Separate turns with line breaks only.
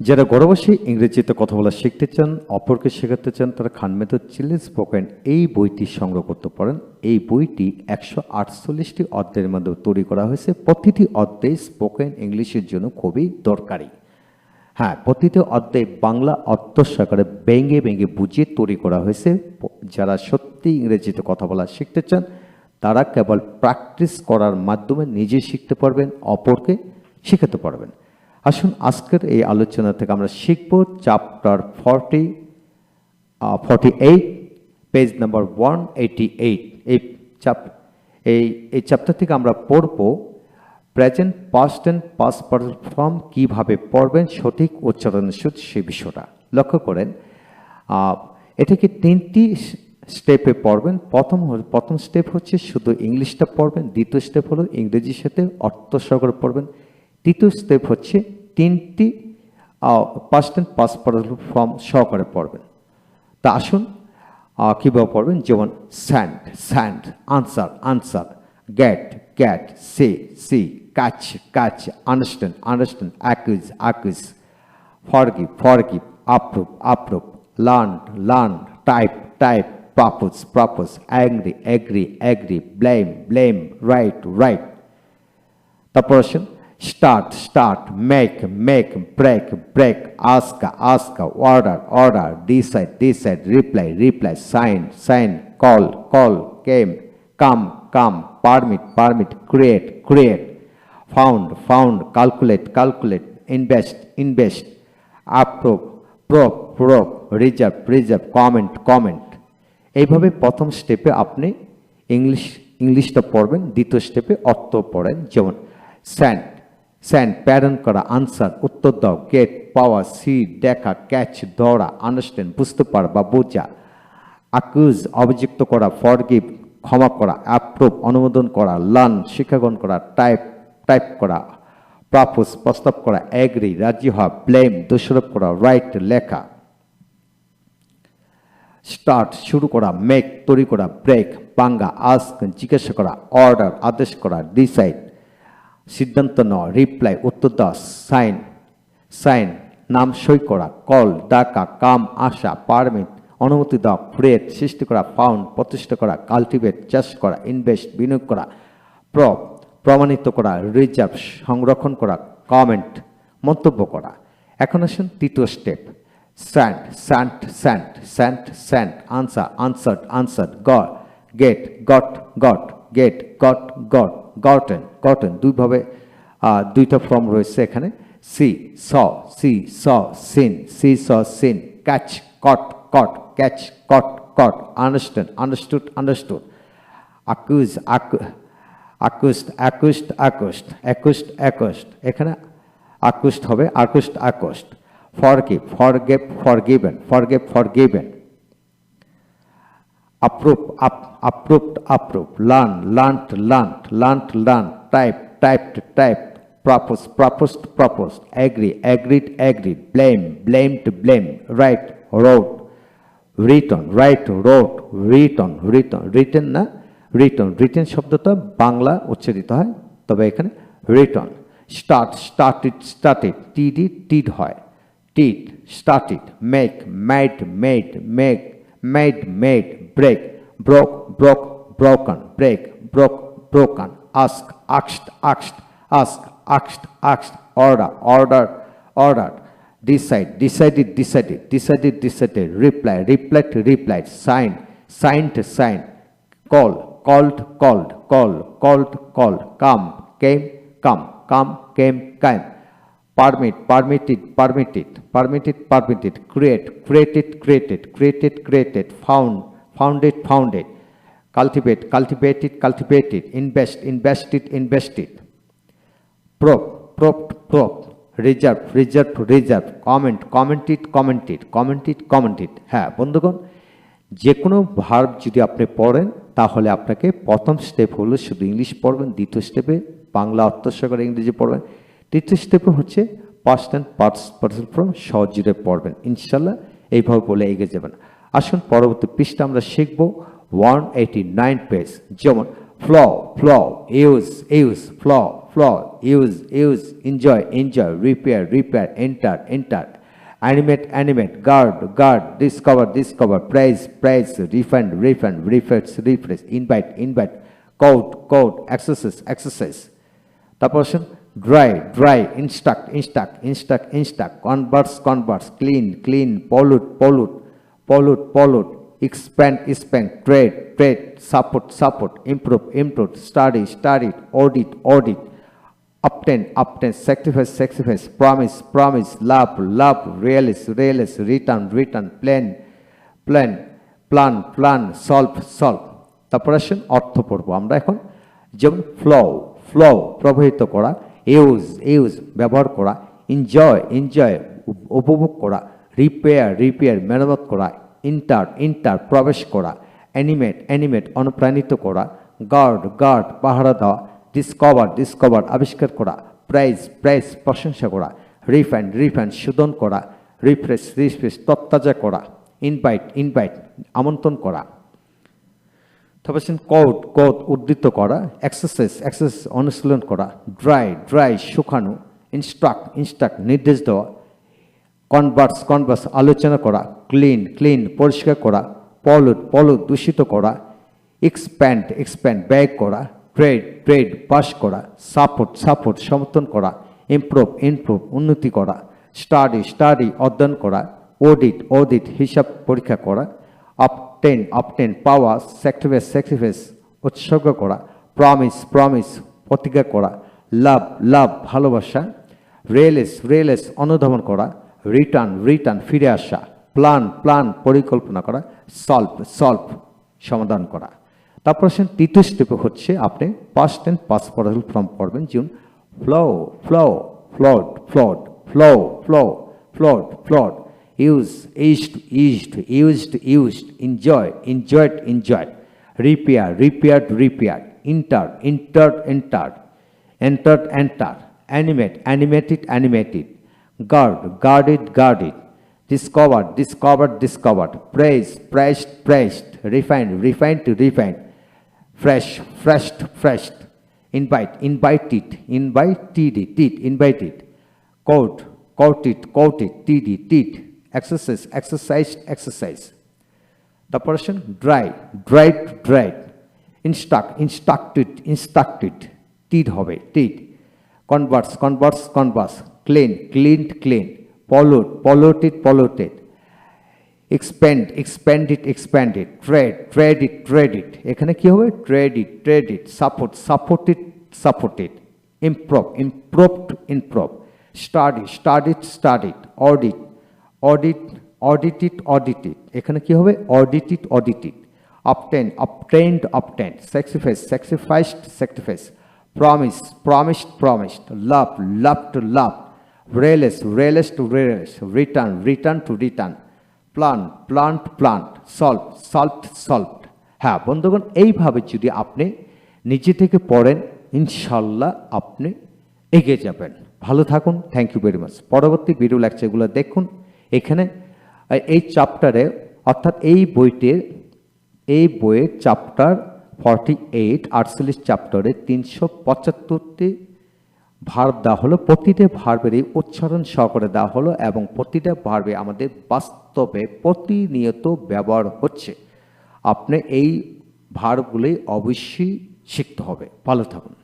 যারা গর্ভবশী ইংরেজিতে কথা বলা শিখতে চান, অপরকে শেখাতে চান, তারা খান মেথড চিলড্রেন স্পোকেন এই বইটি সংগ্রহ করতে পারেন। এই বইটি একশো আটচল্লিশটি অধ্যায়ের মধ্যে তৈরি করা হয়েছে। প্রতিটি অধ্যায় স্পোকেন ইংলিশের জন্য খুবই দরকারি। হ্যাঁ প্রতিটি অধ্যায় বাংলা অর্থ সহকারে ব্যঙ্গে ব্যঙ্গে বুঝিয়ে তৈরি করা হয়েছে। যারা সত্যি ইংরেজিতে কথা বলা শিখতে চান, তারা কেবল প্র্যাকটিস করার মাধ্যমে নিজে শিখতে পারবেন, অপরকে শেখাতে পারবেন। আসুন, আজকের এই আলোচনা থেকে আমরা শিখব chapter forty forty eight page number one eighty eight এই চাপ এই এই চ্যাপ্টার থেকে আমরা পড়ব present past and past perform কীভাবে পড়বেন, সঠিক উচ্চারণের সুদ সে বিষয়টা। লক্ষ্য করেন এটাকে তিনটি স্টেপে পড়বেন? প্রথম প্রথম স্টেপ হচ্ছে শুধু ইংলিশটা পড়বেন, দ্বিতীয় স্টেপ হলো ইংরেজির সাথে অর্থ সহকারে পড়বেন, তৃতীয় স্টেপ হচ্ছে তিনটি পাস্ট অ্যান্ড পাস্ট ফর্ম সহকারে পড়বেন। তা আসুন কীভাবে পড়বেন? যেমন sand sand answer answer get get সে see catch catch understand understand accuse accuse forgive forgive approve approve learn learn type type propose propose angry agree agree blame blame write write তারপর আসুন start start make make break break ask ask order order decide decide reply reply sign sign call call came come come permit permit create create found found calculate calculate invest invest approve prove prove reserve reserve comment comment এইভাবে প্রথম স্টেপে আপনি English ইংলিশটা পড়বেন, দ্বিতীয় স্টেপে অর্থ পড়েন, যেমন স্যান্ড স্যান্ড প্যারন করা আনসার উত্তর দাও গেট পাওয়া সি দেখা ক্যাচ ধরা আন্ডারস্ট্যান্ড বুঝতে পারা বা বোঝা। আকুজ অভিযুক্ত করা ফরগিভ ক্ষমা করা অ্যাপ্রুভ অনুমোদন করা লার্ন শিক্ষাগ্রহণ করা টাইপ টাইপ করা প্রাপোজ প্রস্তাব করা এগ্রি রাজি হওয়া ব্লেম দোষারোপ করা রাইট লেখা। স্টার্ট শুরু করা মেক তৈরি করা ব্রেক পাঙ্গা আস্ক জিজ্ঞাসা করা অর্ডার আদেশ করা ডিসাইড সিদ্ধান্ত নেওয়া রিপ্লাই উত্তর দেওয়া সাইন সাইন নাম সই করা কল ডাকা, কাম, আসা পারমিট অনুমতি দেওয়া ক্রিয়েট সৃষ্টি করা ফাউন্ড প্রতিষ্ঠা করা কাল্টিভেট চাষ করা ইনভেস্ট বিনিয়োগ করা প্র প্রমাণিত করা রিজার্ভ সংরক্ষণ করা কমেন্ট মন্তব্য করা। এখন আসুন তৃতীয় step send send send send send answer answered answered got get got got get got got gotten gotten দুইভাবে দুইটা ফর্ম রয়েছে এখানে। See, saw see, saw, seen, see, saw, seen, catch, caught caught, catch, caught caught understand understood understood. Accuse accused accused accused accused accused এখানে accused হবে accused accused for কি forgave for forgive, forgave, forgiven for forgiven. Approve up approved approve learn learnt learnt learnt learn type typed typed propose proposed proposed agree agreed agreed blame blamed blame write wrote written write wrote written written written না written written শব্দটা বাংলা উচ্চারিত হয় তবে এখানে written start started started td টিড হয় টিড started make made made make made made break broke broke broken break broke broken ask asked asked ask asked asked order order ordered decide decided decided decided decided reply replied replied sign signed sign call called called call called called come came come come came came permit permitted permitted permitted permitted create created created created created found founded founded cultivate cultivated cultivated invest invested invested probe probed probed reserve reserved reserved comment commented commented commented commented হ্যাঁ বন্ধুগণ যে কোনো verb যদি আপনি পড়েন তাহলে আপনাকে প্রথম স্টেপ হলো শুধু ইংলিশ পড়বেন দ্বিতীয় স্টেপে বাংলা অর্থসাগর ইংরেজি পড়বেন তৃতীয় স্টেপে হচ্ছে past and participle form সহজে পড়বেন ইনশাল্লাহ এইভাবে বলে এগিয়ে যাবেন আসুন, পরবর্তী পৃষ্ঠা আমরা শিখব। ওয়ান এইটি নাইন পেজ যেমন flow flow use use flow flow use use enjoy enjoy repair repair enter enter animate animate guard guard discover discover praise praise refund refund refresh refresh invite invite quote quote exercise exercise তারপর আসুন dry dry instruct instruct instruct instruct converse converse clean clean pollute pollute pollute pollute expand expand trade trade support support improve improve study study audit audit obtain obtain sacrifice sacrifice promise promise love love realize realize return return plan plan plan plan solve solve তারপর আসেন অর্থ পড়ব আমরা এখন যেমন flow flow প্রবাহিত করা use use ব্যবহার করা এনজয় এনজয় উপভোগ করা রিপেয়ার রিপেয়ার মেরামত করা ইন্টার ইন্টার প্রবেশ করা অ্যানিমেট অ্যানিমেট অনুপ্রাণিত করা গার্ড গার্ড পাহারা দেওয়া ডিসকভার ডিসকভার আবিষ্কার করা প্রাইজ প্রাইজ প্রশংসা করা রিফাইন্ড রিফাইন্ড শোধন করা রিফ্রেশ রিফ্রেশ তত্তাজা করা ইনভাইট ইনভাইট আমন্ত্রণ করা। তারপর আছেন কোড উদ্ধৃত করা এক্সারসাইজ এক্সারসাইজ অনুশীলন করা ড্রাই ড্রাই শুকানো ইনস্ট্রাক্ট ইনস্ট্রাক্ট নির্দেশ দেওয়া কনভার্স কনভার্স আলোচনা করা ক্লিন ক্লিন পরিষ্কার করা পলুট পলুট দূষিত করা এক্সপ্যান্ড এক্সপ্যান্ড ব্যয় করা ট্রেড ট্রেড পাস করা সাপোর্ট সাপোর্ট সমর্থন করা ইমপ্রুভ ইমপ্রুভ উন্নতি করা স্টাডি স্টাডি অধ্যয়ন করা অডিট অডিট হিসাব পরীক্ষা করা আপটেন আপটেন পাওয়া স্যাক্রিফাইস স্যাক্রিফাইস উৎসর্গ করা প্রমিস প্রমিস প্রতিজ্ঞা করা, লাভ লাভ, ভালোবাসা রিয়েলেস রিয়েলেস অনুধাবন করা রিটার্ন রিটার্ন ফিরে আসা প্ল্যান প্ল্যান পরিকল্পনা করা সলভ সলভ সমাধান করা। তারপর আসেন তৃতীয় স্টেপে হচ্ছে আপনি পাস্ট টেন পাস পড়াল ফর্ম পড়বেন, যেমন flow flow flowed flowed flow flow flowed flowed use used used used used enjoy enjoyed enjoyed repair repaired repair enter entered entered entered enter animate animated animated guard, guarded, guarded, discovered, discovered, discovered, praised, praised, praised, refined, refined, refined, fresh, fresh, fresh, invite, invited, invited, it, invited, quote, caught it, caught it, did it, exercise, exercised, exercise. The person dry, dried, dried, instruct, instructed, instructed, did হবে, did, converse, converse, converse, did converse converse converse clean cleaned clean pollute polluted polluted expand expanded expanded trade traded traded এখানে কি হবে? Traded traded support supported supported improve improved improve study studied studied audit audit audited audited এখানে কি হবে? Audited audited obtain, obtained obtained. Sacrifice, sacrificed, sacrifice. Promise, promised promised. Love love to realize realize to realize return return to return. Plan, plant plant solve solved solved হ্যাঁ বন্ধুগণ, এইভাবে যদি আপনি নিজে থেকে পড়েন, ইনশাল্লাহ আপনি এগিয়ে যাবেন। ভালো থাকুন থ্যাংক ইউ ভেরি মাচ পরবর্তী ভিডিও লেকচারগুলো দেখুন। এখানে এই চ্যাপ্টারে অর্থাৎ এই বইটির, এই বইয়ের চ্যাপ্টার ফর্টি এইট আটচল্লিশ চ্যাপ্টারে তিনশো পঁচাত্তরটি ভার্ব দেওয়া হলো, প্রতিটা ভার্বের এই উচ্চারণ সহকারে দেওয়া হলো এবং প্রতিটা ভার্বে আমাদের বাস্তবে প্রতিনিয়ত ব্যবহার হচ্ছে। আপনি এই ভার্বগুলি অবশ্যই শিখতে হবে। ভালো থাকুন।